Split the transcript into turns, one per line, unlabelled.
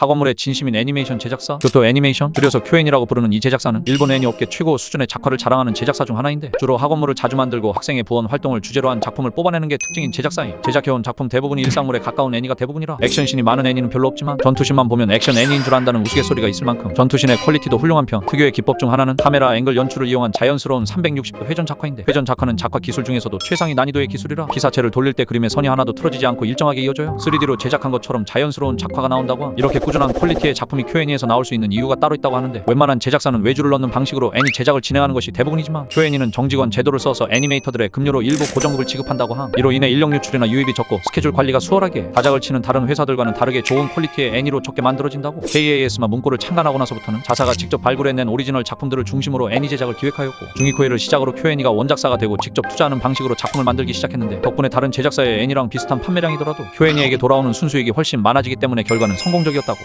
학원물의 진심인 애니메이션 제작사? 교토 애니메이션? 줄여서 쿄엔이라고 부르는 이 제작사는 일본 애니 업계 최고 수준의 작화를 자랑하는 제작사 중 하나인데 주로 학원물을 자주 만들고 학생의 보원 활동을 주제로 한 작품을 뽑아내는 게 특징인 제작사임 제작해온 작품 대부분이 일상물에 가까운 애니가 대부분이라 액션신이 많은 애니는 별로 없지만 전투신만 보면 액션 애니인 줄 안다는 우스갯소리가 있을 만큼 전투신의 퀄리티도 훌륭한 편. 특유의 기법 중 하나는 카메라 앵글 연출을 이용한 자연스러운 360도 회전 작화인데 회전 작화는 작화 기술 중에서도 최상위 난이도의 기술이라 기사체를 돌릴 때 그림의 선이 하나도 틀어지지 않고 일정하게 이어져요. 3D로 제작한 것처럼 자연스러운 작화가 나온다고 함. 이렇게 꾸준한 퀄리티의 작품이 Q&A에서 나올 수 있는 이유가 따로 있다고 하는데 웬만한 제작사는 외주를 넣는 방식으로 애니 제작을 진행하는 것이 대부분이지만 Q&A는 정직원 제도를 써서 애니메이터들의 급료로 일부 고정급을 지급한다고 함. 이로 인해 인력 유출이나 유입이 적고 스케줄 관리가 수월하게 다작을 치는 다른 회사들과는 다르게 좋은 퀄리티의 애니로 적게 만들어진다고 KAS만 문구를 창간하고 나서부터는 자사가 직접 발굴해낸 오리지널 작품들을 중심으로 애니 제작을 기획하였고 중이코이를 시작으로 Q&A가 원작사가 되고 직접 투자하는 방식으로 작품을 만들기 시작했는데 덕분에 다른 제작사의 애니랑 비슷한 판매량이더라도 Q&A에게 돌아오는 순수익이 훨씬 많아지기 때문에 결과는 성공적이었다고